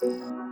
Thank you.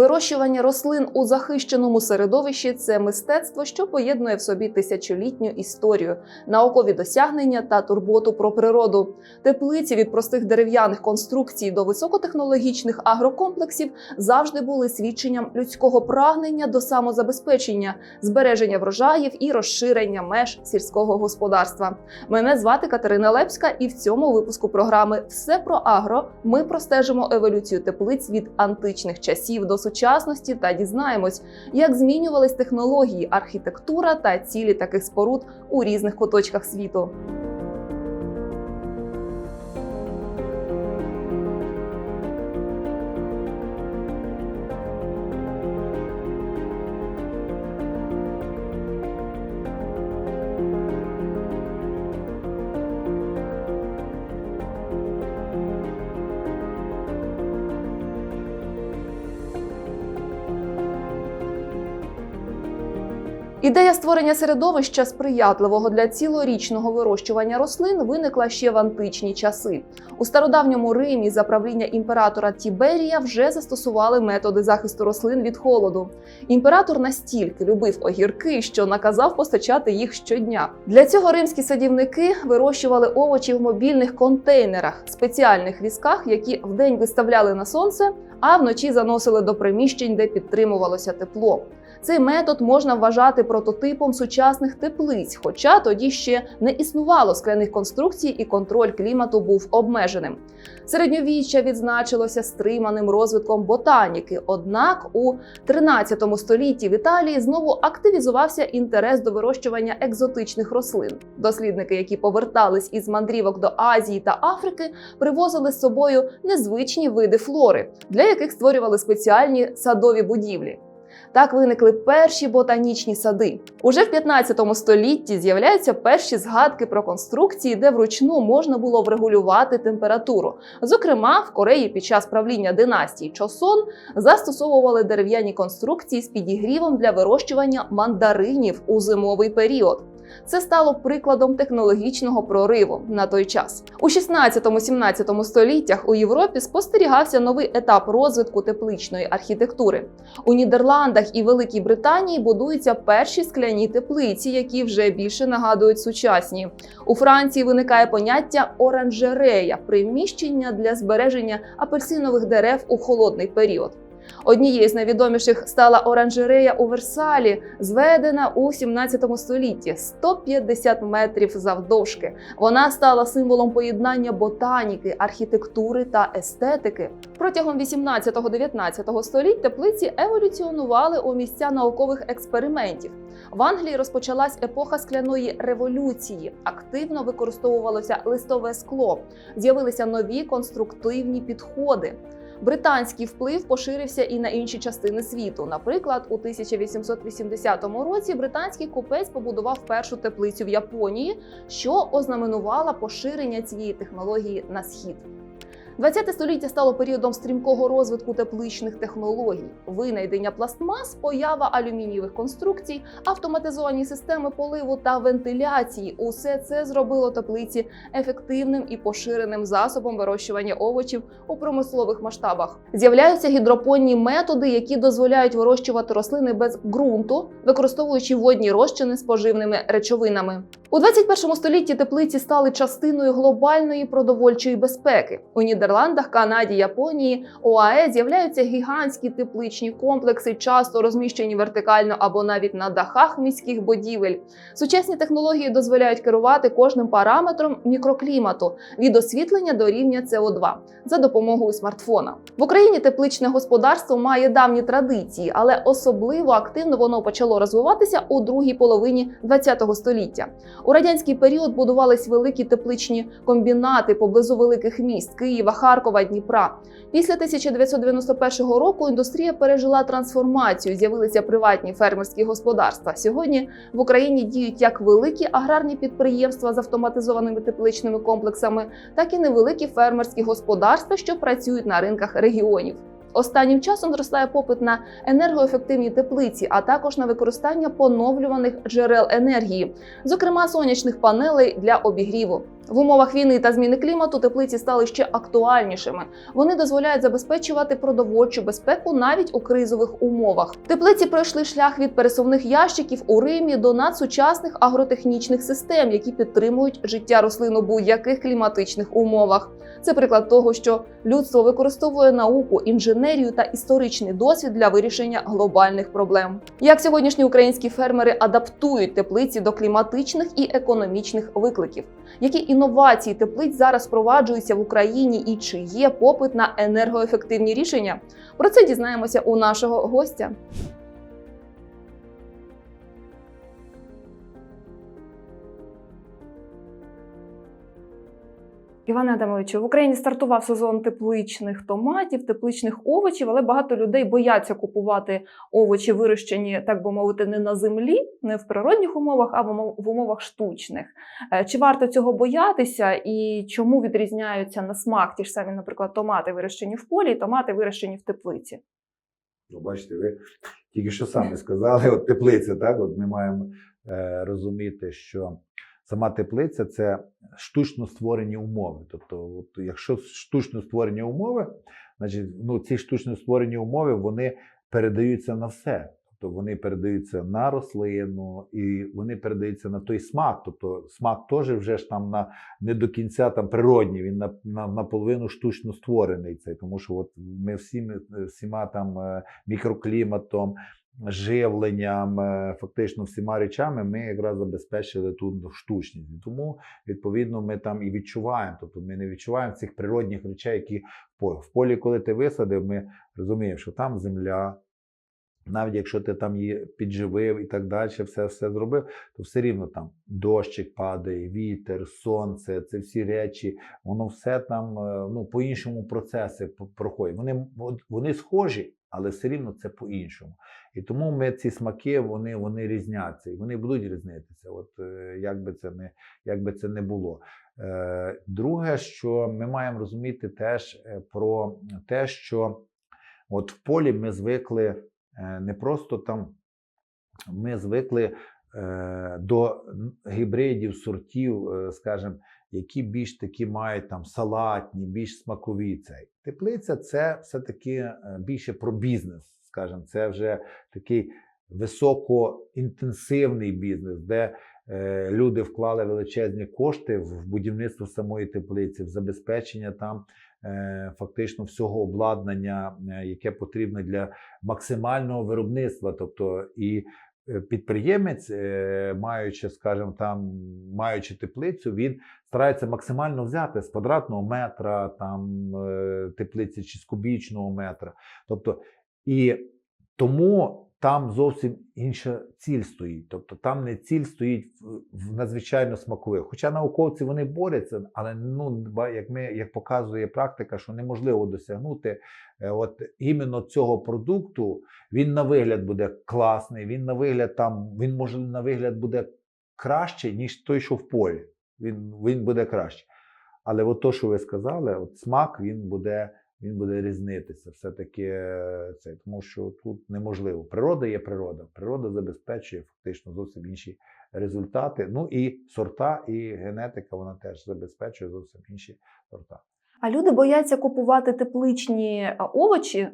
Вирощування рослин у захищеному середовищі це мистецтво, що поєднує в собі тисячолітню історію, наукові досягнення та турботу про природу. Теплиці від простих дерев'яних конструкцій до високотехнологічних агрокомплексів завжди були свідченням людського прагнення до самозабезпечення, збереження врожаїв і розширення меж сільського господарства. Мене звати Катерина Лепська, і в цьому випуску програми Все про агро ми простежимо еволюцію теплиць від античних часів до сучасності та дізнаємось, як змінювались технології, архітектура та цілі таких споруд у різних куточках світу. Ідея створення середовища сприятливого для цілорічного вирощування рослин виникла ще в античні часи. У стародавньому Римі за правління імператора Тіберія вже застосували методи захисту рослин від холоду. Імператор настільки любив огірки, що наказав постачати їх щодня. Для цього римські садівники вирощували овочі в мобільних контейнерах, спеціальних візках, які вдень виставляли на сонце, а вночі заносили до приміщень, де підтримувалося тепло. Цей метод можна вважати прототипом сучасних теплиць, хоча тоді ще не існувало скляних конструкцій і контроль клімату був обмеженим. Середньовіччя відзначилося стриманим розвитком ботаніки. Однак у 13 столітті в Італії знову активізувався інтерес до вирощування екзотичних рослин. Дослідники, які повертались із мандрівок до Азії та Африки, привозили з собою незвичні види флори, для яких створювали спеціальні садові будівлі. Так виникли перші ботанічні сади. Уже в 15 столітті з'являються перші згадки про конструкції, де вручну можна було врегулювати температуру. Зокрема, в Кореї під час правління династії Чосон застосовували дерев'яні конструкції з підігрівом для вирощування мандаринів у зимовий період. Це стало прикладом технологічного прориву на той час. У 16-17 століттях у Європі спостерігався новий етап розвитку тепличної архітектури. У Нідерландах і Великій Британії будуються перші скляні теплиці, які вже більше нагадують сучасні. У Франції виникає поняття оранжерея приміщення для збереження апельсинових дерев у холодний період. Однією з найвідоміших стала оранжерея у Версалі, зведена у 17 столітті 150 метрів завдовжки. Вона стала символом поєднання ботаніки, архітектури та естетики. Протягом 18-19 століть теплиці еволюціонували у місця наукових експериментів. В Англії розпочалась епоха скляної революції. Активно використовувалося листове скло. З'явилися нові конструктивні підходи. Британський вплив поширився і на інші частини світу. Наприклад, у 1880 році британський купець побудував першу теплицю в Японії, що ознаменувала поширення цієї технології на схід. 20 століття стало періодом стрімкого розвитку тепличних технологій, винайдення пластмас, поява алюмінієвих конструкцій, автоматизовані системи поливу та вентиляції. Усе це зробило теплиці ефективним і поширеним засобом вирощування овочів у промислових масштабах. З'являються гідропонні методи, які дозволяють вирощувати рослини без ґрунту, використовуючи водні розчини з поживними речовинами. У 21 столітті теплиці стали частиною глобальної продовольчої безпеки. У Нідерландах, Канаді, Японії, ОАЕ з'являються гігантські тепличні комплекси, часто розміщені вертикально або навіть на дахах міських будівель. Сучасні технології дозволяють керувати кожним параметром мікроклімату від освітлення до рівня СО2 за допомогою смартфона. В Україні тепличне господарство має давні традиції, але особливо активно воно почало розвиватися у другій половині ХХ століття. У радянський період будувались великі тепличні комбінати поблизу великих міст Києва, Харкова, Дніпра. Після 1991 року індустрія пережила трансформацію. З'явилися приватні фермерські господарства. Сьогодні в Україні діють як великі аграрні підприємства з автоматизованими тепличними комплексами, так і невеликі фермерські господарства, що працюють на ринках регіонів. Останнім часом зростає попит на енергоефективні теплиці, а також на використання поновлюваних джерел енергії, зокрема сонячних панелей для обігріву. В умовах війни та зміни клімату теплиці стали ще актуальнішими. Вони дозволяють забезпечувати продовольчу безпеку навіть у кризових умовах. Теплиці пройшли шлях від пересувних ящиків у Римі до надсучасних агротехнічних систем, які підтримують життя рослин у будь-яких кліматичних умовах. Це приклад того, що людство використовує науку, інженерію та історичний досвід для вирішення глобальних проблем. Як сьогоднішні українські фермери адаптують теплиці до кліматичних і економічних викликів? Які інновації теплиць зараз впроваджуються в Україні і чи є попит на енергоефективні рішення? Про це дізнаємося у нашого гостя. Іване Адамовичу, в Україні стартував сезон тепличних томатів, тепличних овочів, але багато людей бояться купувати овочі, вирощені, так би мовити, не на землі, не в природних умовах, а в умовах штучних. Е, Чи варто цього боятися, і чому відрізняються на смак ті ж самі, наприклад, томати вирощені в полі, і томати вирощені в теплиці? Ну, бачите, ви тільки що самі сказали, от теплиця, так? От ми маємо е, розуміти, що сама теплиця це штучно створені умови. Тобто, от, якщо штучно створені умови, значить, ну, ці штучно створені умови вони передаються на все. Тобто вони передаються на рослину і вони передаються на той смак. Тобто смак теж вже ж там на не до кінця там природній, він на, на, штучно створений. Цей, тому що от ми всі, всіма там е, мікрокліматом, живленням, е, фактично всіма речами ми якраз забезпечили ту штучність. Тому, відповідно, ми там і відчуваємо. Тобто ми не відчуваємо цих природних речей, які. В полі, коли ти висадив, ми розуміємо, що там земля. Навіть якщо ти там її підживив і так далі, все все зробив, то все рівно там дощик падає, вітер, сонце, це всі речі, воно все там е, ну, по-іншому процеси проходять. Вони, вони схожі, але все рівно це по-іншому. І тому ми ці смаки вони, вони різняться і вони будуть різнитися. От е, як би це не, як би це не було. Е, Друге, що ми маємо розуміти теж про те, що от в полі ми звикли не просто там, ми звикли е, до гібридів, сортів, е, скажімо, які більш такі мають там салатні, більш смакові. Цей. Теплиця це все-таки е, більше про бізнес, скажімо, це вже такий високоінтенсивний бізнес, де е, люди вклали величезні кошти в будівництво самої теплиці, в забезпечення там е, фактично всього обладнання, е, яке потрібно для максимального виробництва. Тобто і е, підприємець, е, маючи, скажімо, там, маючи теплицю, він старається максимально взяти з квадратного метра, там е, теплиці чи з кубічного метра. Тобто, і тому там зовсім інша ціль стоїть. Тобто там не ціль стоїть в- надзвичайно смакових. Хоча науковці вони борються, але ну, як, ми, як показує практика, що неможливо досягнути е, от іменно цього продукту, він на вигляд буде класний, він на вигляд там, він може на вигляд буде краще, ніж той, що в полі. Він, він буде краще. Але от то, що ви сказали, от смак він буде, він буде різнитися. Все-таки е, це, тому що тут неможливо. Природа є природа. Природа забезпечує фактично зовсім інші результати. Ну і сорта, і генетика вона теж забезпечує зовсім інші сорта. А люди бояться купувати тепличні овочі,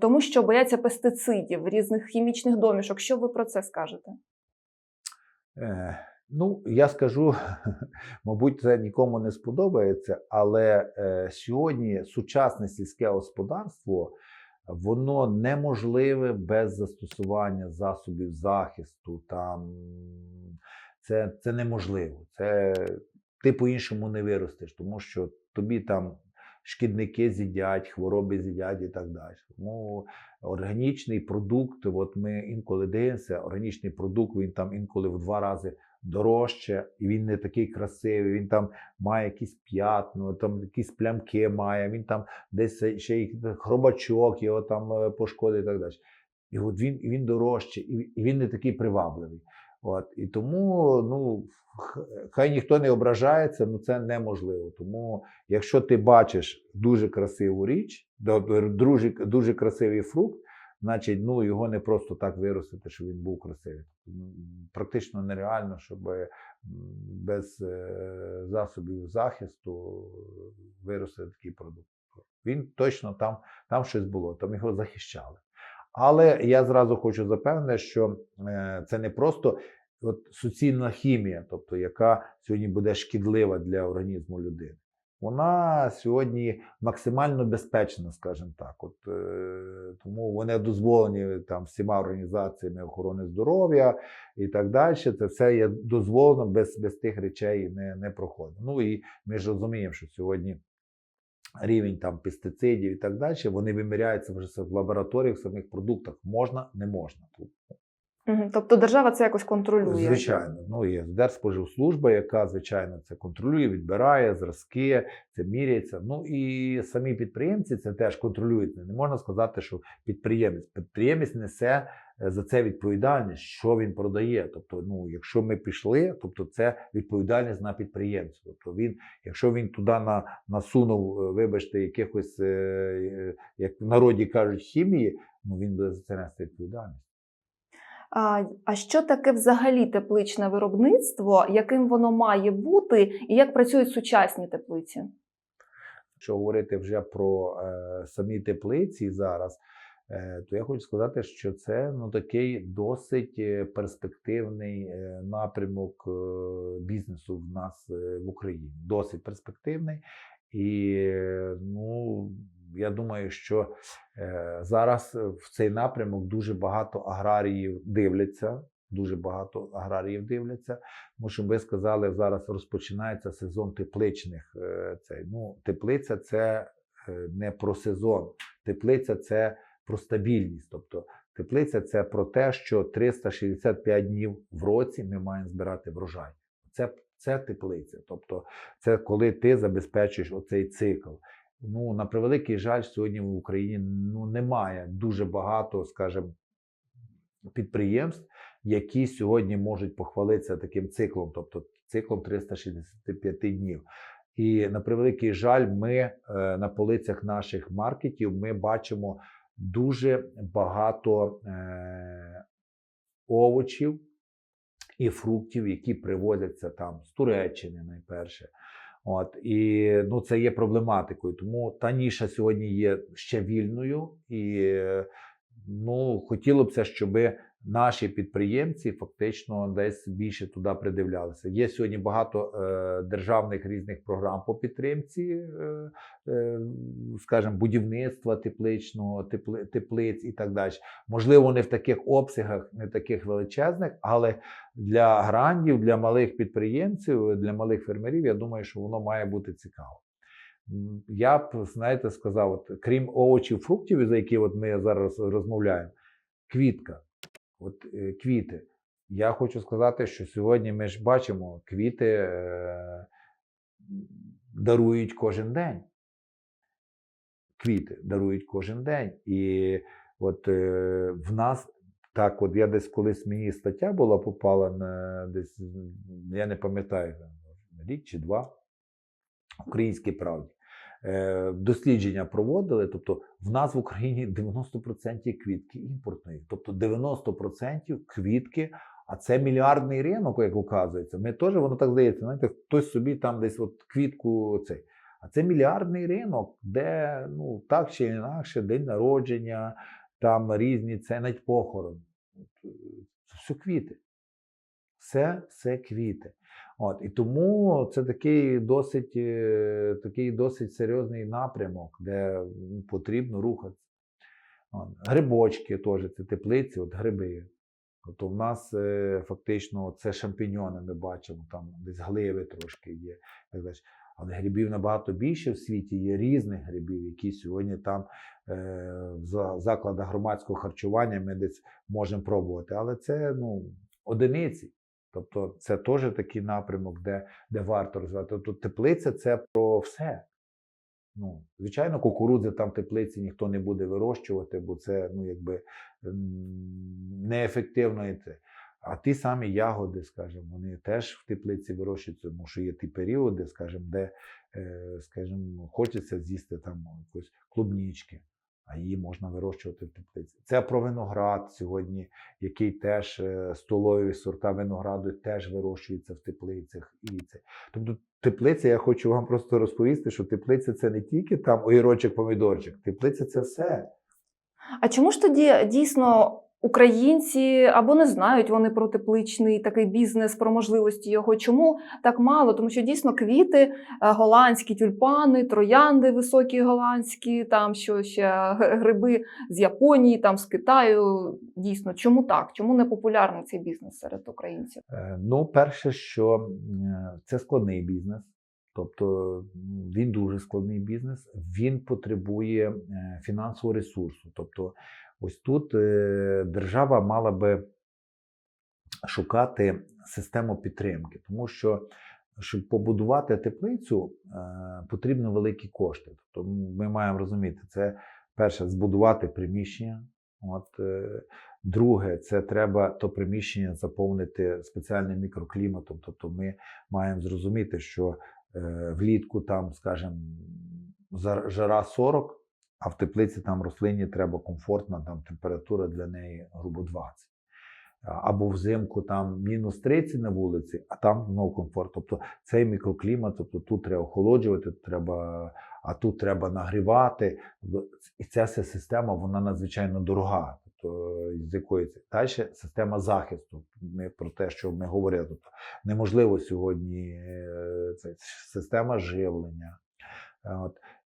тому що бояться пестицидів, різних хімічних домішок. Що ви про це скажете? Е, Ну, я скажу, мабуть, це нікому не сподобається, але е, сьогодні сучасне сільське господарство воно неможливе без застосування засобів захисту. Там це, це неможливо. Це ти по-іншому не виростеш, тому що тобі там шкідники з'їдять, хвороби з'їдять і так далі. Тому органічний продукт, от ми інколи дивимося, органічний продукт він там інколи в два рази дорожче, і він не такий красивий, він там має якісь п'ятно, там якісь плямки має, він там десь ще хробачок його там е, пошкодить і так далі. І от він, він дорожче, і він не такий привабливий. От, і тому ну, хай ніхто не ображається, ну це неможливо. Тому, якщо ти бачиш дуже красиву річ, дуже, дуже красивий фрукт, значить ну, його не просто так виростити, щоб він був красивий. Практично нереально, щоб без е, засобів захисту виростити такий продукт. Він точно там, там щось було, там його захищали. Але я зразу хочу запевнити, що е, це не просто от суцільна хімія, тобто яка сьогодні буде шкідлива для організму людини. Вона сьогодні максимально безпечна, скажімо так. От, е, тому вони дозволені там всіма організаціями охорони здоров'я і так далі. Це все є дозволено, без, без тих речей не, не проходить. Ну і ми ж розуміємо, що сьогодні рівень там пестицидів і так далі, вони виміряються вже в лабораторіях, в самих продуктах. Можна, не можна. Тут Тобто держава це якось контролює. Звичайно, ну є Держспоживслужба, яка звичайно це контролює, відбирає зразки, це міряється. Ну і самі підприємці це теж контролюють. Не можна сказати, що підприємець. Підприємець несе за це відповідальність, що він продає. Тобто, ну якщо ми пішли, тобто це відповідальність на підприємця. Тобто він, якщо він туди на, насунув, е, вибачте, якихось, е, е, як в народі кажуть, хімії, ну він буде за це нести відповідальність. А, а що таке взагалі тепличне виробництво, яким воно має бути, і як працюють сучасні теплиці? Якщо говорити вже про е, самі теплиці зараз, е, то я хочу сказати, що це ну, такий досить е, перспективний е, напрямок е, бізнесу в нас е, в Україні. Досить перспективний. І е, ну, я думаю, що е, зараз в цей напрямок дуже багато аграріїв дивляться. Дуже багато аграріїв дивляться. Тому що ви сказали, зараз розпочинається сезон тепличних. е, Цей. Ну, теплиця це е, не про сезон. Теплиця це про стабільність. Тобто теплиця це про те, що 365 днів в році ми маємо збирати врожай. Це, це теплиця. Тобто, це коли ти забезпечуєш оцей цикл. Ну, на превеликий жаль, сьогодні в Україні ну, немає дуже багато, скажімо, підприємств, які сьогодні можуть похвалитися таким циклом, тобто циклом 365 днів. І на превеликий жаль, ми е, на полицях наших маркетів ми бачимо дуже багато е, овочів і фруктів, які привозяться там з Туреччини найперше. От і ну це є проблематикою. Тому та ніша сьогодні є ще вільною, і ну хотілося б, щоб наші підприємці фактично десь більше туди придивлялися. Є сьогодні багато е, державних різних програм по підтримці, е, е, скажімо, будівництва тепличного, тепли, теплиць і так далі. Можливо, не в таких обсягах, не таких величезних, але для грандів, для малих підприємців, для малих фермерів, я думаю, що воно має бути цікаво. Я б, знаєте, сказав, от, крім овочів, фруктів, за які от ми зараз розмовляємо, квітка, от е, квіти. Я хочу сказати, що сьогодні ми ж бачимо, квіти е, дарують кожен день. Квіти дарують кожен день. І от е, в нас так, от я десь колись мені стаття була попала на десь, я не пам'ятаю, рік чи два Українській правді. Е, Дослідження проводили, тобто в нас в Україні 90% квітки імпортної, тобто 90% квітки, а це мільярдний ринок, як оказується. Ми теж воно так здається, знаєте, хтось собі там десь от квітку цей. А це мільярдний ринок, де ну так чи інакше, день народження, там різні, це навіть похорон. Це все квіти. Все, все квіти. От, і тому це такий досить, е, такий досить серйозний напрямок, де потрібно рухатися. От, грибочки теж, це теплиці, от гриби. Тобто в нас е, фактично це шампіньони ми бачимо, там десь гливи трошки є. Але грибів набагато більше в світі. Є різних грибів, які сьогодні там е, в закладах громадського харчування ми десь можемо пробувати. Але це ну, одиниці. Тобто це теж такий напрямок, де, де варто розвивати. Тобто теплиця це про все. Ну, звичайно, кукурудзи там теплиці ніхто не буде вирощувати, бо це ну, якби неефективно. І. А ті самі ягоди, скажімо, вони теж в теплиці вирощуються, тому що є ті періоди, скажімо, де, е, скажімо, хочеться з'їсти там якось клубнічки, а її можна вирощувати в теплиці. Це про виноград сьогодні, який теж е, столові сорта винограду теж вирощуються в теплицях. І це. Тобто теплиця, я хочу вам просто розповісти, що теплиця це не тільки там огірочок, помідорчик, теплиця це все. А чому ж тоді дійсно українці або не знають вони про тепличний такий бізнес, про можливості його? Чому так мало? Тому що дійсно квіти, е, голландські тюльпани, троянди високі голландські, там що ще гриби з Японії, там з Китаю. Дійсно, чому так? Чому не популярний цей бізнес серед українців? Е, Ну, перше, що е, це складний бізнес. Тобто він дуже складний бізнес, він потребує фінансового ресурсу. Тобто, ось тут е, держава мала би шукати систему підтримки, тому що щоб побудувати теплицю, е, потрібно великі кошти. Тобто ми маємо розуміти, це перше збудувати приміщення. От, е, друге, це треба то приміщення заповнити спеціальним мікрокліматом. Тобто ми маємо зрозуміти, що влітку там, скажімо, жара 40, а в теплиці там рослині треба комфортна там, температура для неї грубо 20. Або взимку там мінус 30 на вулиці, а там знову комфорт. Тобто цей мікроклімат, тобто тут треба охолоджувати, тут треба, а тут треба нагрівати. І ця вся система вона надзвичайно дорога. Тобто, з якої це далі система захисту. Ми про те, що ми говорили. Тобто, неможливо сьогодні е, це система живлення. Е, От.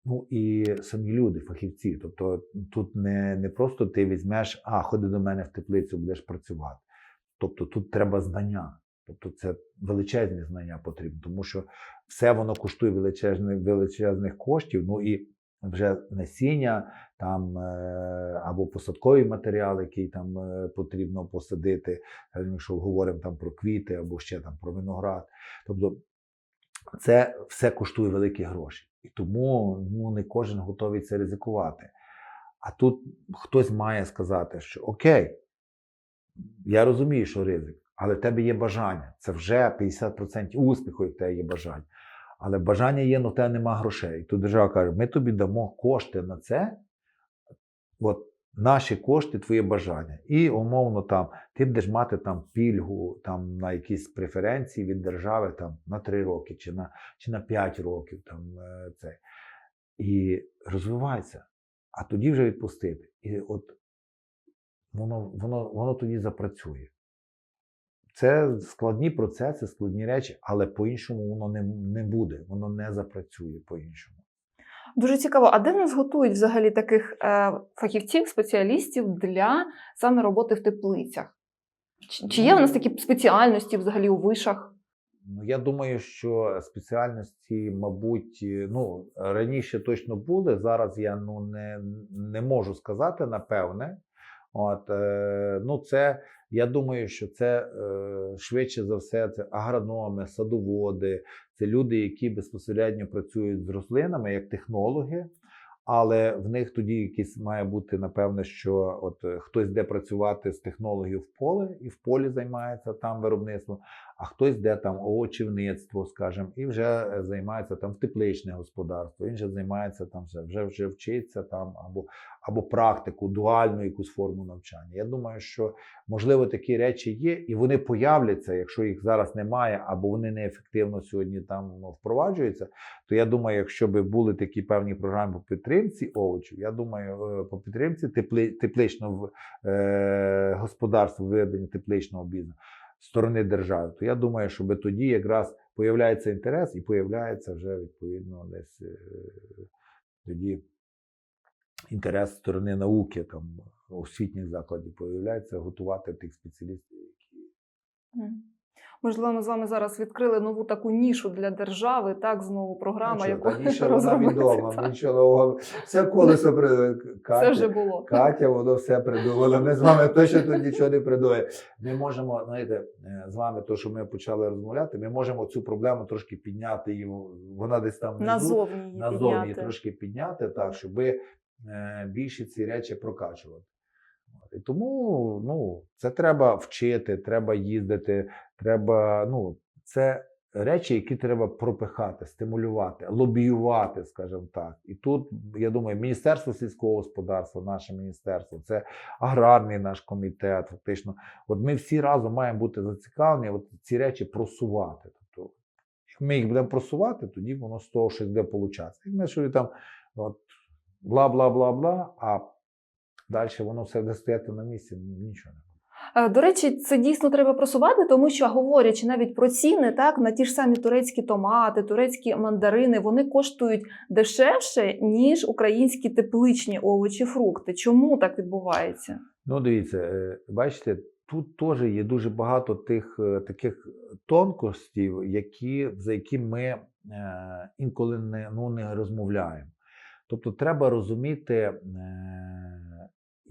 Ну і самі люди, фахівці. Тобто тут не, не просто ти візьмеш, а ходи до мене в теплицю, будеш працювати. Тобто тут треба знання. Тобто це величезні знання потрібні, тому що все воно коштує величезних, величезних коштів. Ну і вже насіння, там е, або посадковий матеріал, який там е, потрібно посадити, е, якщо говоримо там про квіти або ще там про виноград. Тобто це все коштує великі гроші. І тому ну, не кожен готовий це ризикувати. А тут хтось має сказати, що окей, я розумію, що ризик, але в тебе є бажання. Це вже 50% успіху, як в тебе є бажання. Але бажання є, але в тебе нема грошей. І тут держава каже: ми тобі дамо кошти на це, от наші кошти, твоє бажання. І умовно там ти будеш мати там пільгу там, на якісь преференції від держави там, на 3 роки чи на, чи на 5 років. Там, е, це. І розвивайся. А тоді вже відпустити. І от воно, воно, воно тоді запрацює. Це складні процеси, складні речі, але по-іншому воно не, не буде, воно не запрацює по-іншому. Дуже цікаво, а де нас готують взагалі таких е, фахівців, спеціалістів для саме роботи в теплицях? Чи, чи є в нас такі спеціальності взагалі у вишах? Ну, я думаю, що спеціальності, мабуть, е, ну, раніше точно були. Зараз я ну, не, не можу сказати, напевне. От, е, ну, це, я думаю, що це е, швидше за все, це агрономи, садоводи, це люди, які безпосередньо працюють з рослинами як технологи. Але в них тоді якийсь має бути, напевне, що от е, хтось де працювати з технологів в поле і в полі займається там виробництвом, а хтось де там овочівництво, скажімо, і вже е, займається там в тепличне господарство, він же займається там вже, вже, вже вчиться там або, або практику, дуальну якусь форму навчання. Я думаю, що можливо такі речі є, і вони появляться, якщо їх зараз немає, або вони неефективно сьогодні там ну, впроваджуються. То я думаю, якщо б були такі певні програми по підтримці овочів, я думаю, е, по підтримці тепли, тепличного е, господарства, виведення тепличного бізнесу сторони держави, то я думаю, що тоді якраз появляється інтерес і появляється вже відповідно десь е, тоді інтерес сторони науки, там освітніх закладів появляється готувати тих спеціалістів, які. Можливо, ми з вами зараз відкрили нову таку нішу для держави, так, знову програма, Ну, яку вона відома, так. нічого нового. Все колесо при Це вже було. Катя, воно все придумала. Ми з вами точно тут нічого не придумаємо. Ми можемо, знаєте, е, з вами, то, що ми почали розмовляти, ми можемо цю проблему трошки підняти її. Вона десь там Назовні її назовні підняти. трошки підняти, так, щоб е, більше ці речі прокачувати. І тому ну, це треба вчити, треба їздити, треба. Ну, це речі, які треба пропихати, стимулювати, лобіювати, скажімо так. І тут, я думаю, Міністерство сільського господарства, наше міністерство, це аграрний наш комітет. Фактично, от ми всі разом маємо бути зацікавлені от ці речі просувати. Тобто, як ми їх будемо просувати, тоді воно з того щось буде получатися. Як ми що там от, бла бла бла бла, а далі воно все буде стояти на місці, нічого не. Е, До речі, це дійсно треба просувати, тому що говорячи навіть про ціни, так на ті ж самі турецькі томати, турецькі мандарини, вони коштують дешевше ніж українські тепличні овочі, фрукти. Чому так відбувається? Ну, дивіться, е, бачите, тут теж є дуже багато тих е, таких тонкостей, які, за які ми інколи не, ну, не розмовляємо. Тобто, треба розуміти,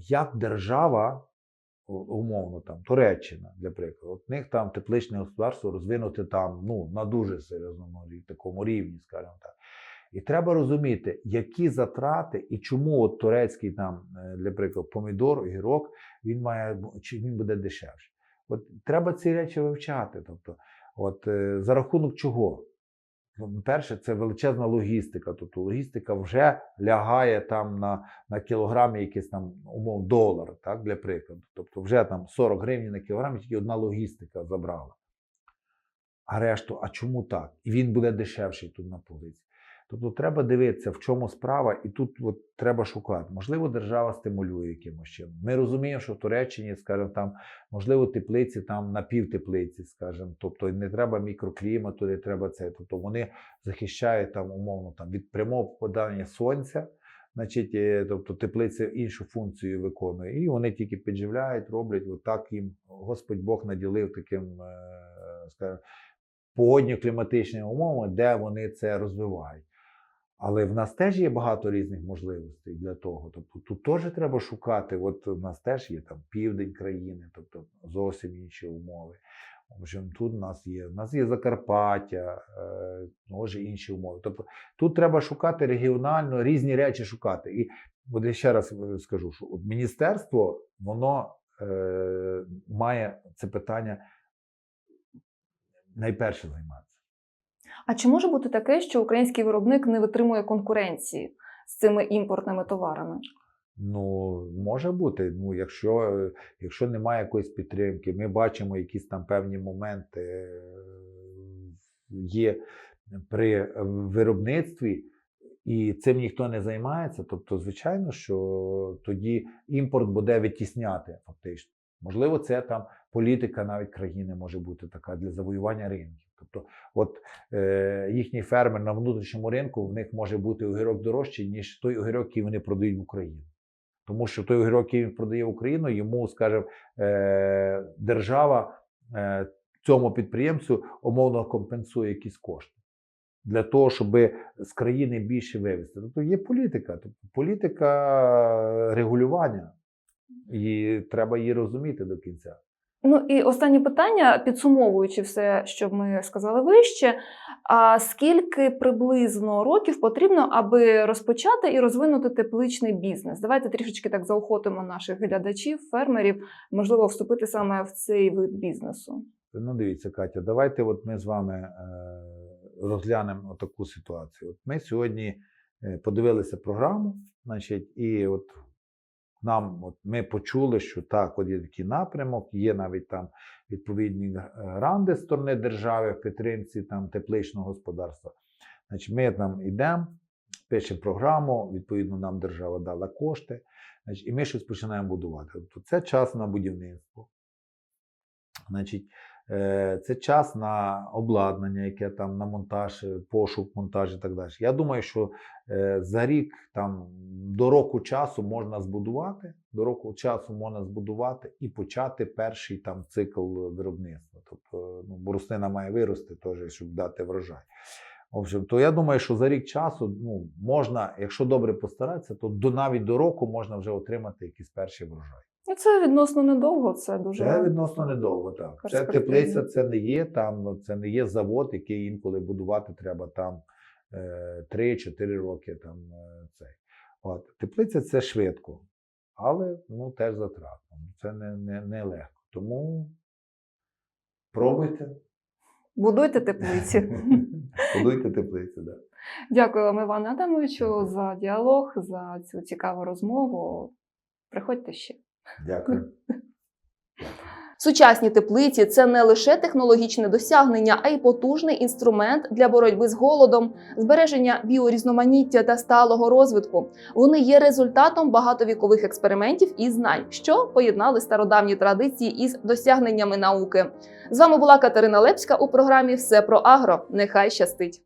як держава, умовно, там, Туреччина, для прикладу, от в них там тепличне господарство розвинуте там ну, на дуже серйозному такому рівні, скажімо так. І треба розуміти, які затрати і чому от турецький там, е, для прикладу, помідор, огірок, він має чи він буде дешевший. От треба ці речі вивчати. Тобто, от е, за рахунок чого? Перше, це величезна логістика. Тобто логістика вже лягає там на, на кілограмі якийсь там умов долар, так, для прикладу. Тобто вже там 40 гривень на кілограм, тільки одна логістика забрала. А решту, а чому так? І він буде дешевший тут на полиці. Тобто треба дивитися, в чому справа, і тут от треба шукати. Можливо, держава стимулює якимось чином. Ми розуміємо, що в Туреччині, скажімо, там, можливо, теплиці там напівтеплиці, скажімо, тобто не треба мікроклімату, не треба це. Тобто вони захищають там умовно там від прямого попадання сонця. Значить, е, тобто теплиця іншу функцію виконує, і вони тільки підживляють, роблять отак їм Господь Бог наділив таким, е, скажімо, погодньо-кліматичними умовами, де вони це розвивають. Але в нас теж є багато різних можливостей для того. Тобто тут теж треба шукати. От в нас теж є там південь країни, тобто зовсім інші умови. В общем, тут у нас є, у нас є Закарпаття, може інші умови. Тобто тут треба шукати регіонально різні речі шукати. І от я ще раз е, скажу, що міністерство воно е, має це питання найперше займатися. А чи може бути таке, що український виробник не витримує конкуренції з цими імпортними товарами? Ну, може бути. Ну, якщо, е, якщо немає якоїсь підтримки, ми бачимо якісь там певні моменти е, є при виробництві, і цим ніхто не займається. Тобто, звичайно, що тоді імпорт буде витісняти фактично. Можливо, це там політика навіть країни може бути така для завоювання ринків. Тобто, от е, їхній фермер на внутрішньому ринку в них може бути огірок дорожчий, ніж той огірок, який вони продають в Україну. Тому що той огірок, який він продає в Україну, йому, скажімо, е, держава е, цьому підприємцю умовно компенсує якісь кошти для того, щоб з країни більше вивезти. Тобто є політика, тобто політика регулювання, і треба її розуміти до кінця. Ну і останнє питання, підсумовуючи все, що ми сказали вище. А скільки приблизно років потрібно, аби розпочати і розвинути тепличний бізнес? Давайте трішечки так заохотимо наших глядачів, фермерів, можливо, вступити саме в цей вид бізнесу. Ну, дивіться, Катя, давайте от ми з вами е, розглянемо таку ситуацію. От ми сьогодні е, подивилися програму, значить, і от нам от ми почули, що так, от є такий напрямок, є навіть там відповідні е, гранди з сторони держави в підтримці там тепличного господарства. Значить, ми там йдемо, пишемо програму, відповідно, нам держава дала кошти, значить, і ми щось починаємо будувати. Тобто це час на будівництво. Значить, е, це час на обладнання, яке там на монтаж, е, пошук, монтаж і так далі. Я думаю, що е, за рік там до року часу можна збудувати, до року часу можна збудувати і почати перший там цикл виробництва. Тобто, ну, бо рослина має вирости теж, щоб дати врожай. В общем, то я думаю, що за рік часу ну, можна, якщо добре постаратися, то до навіть до року можна вже отримати якісь перші врожаї. Ну, Це відносно недовго, це дуже Це відносно недовго, так. Це теплиця, це не є там, це не є завод, який інколи будувати треба там е, 3-4 роки. Там, е, цей. От. Теплиця це швидко, але ну, теж затратно. Це не, не, не легко. Тому пробуйте. будуйте теплиці. Будуйте теплицю, да. Дякую вам, Іване Адамовичу, за діалог, за цю цікаву розмову. Приходьте ще. Дякую. Сучасні теплиці це не лише технологічне досягнення, а й потужний інструмент для боротьби з голодом, збереження біорізноманіття та сталого розвитку. Вони є результатом багатовікових експериментів і знань, що поєднали стародавні традиції із досягненнями науки. З вами була Катерина Лепська у програмі Все про агро. Нехай щастить.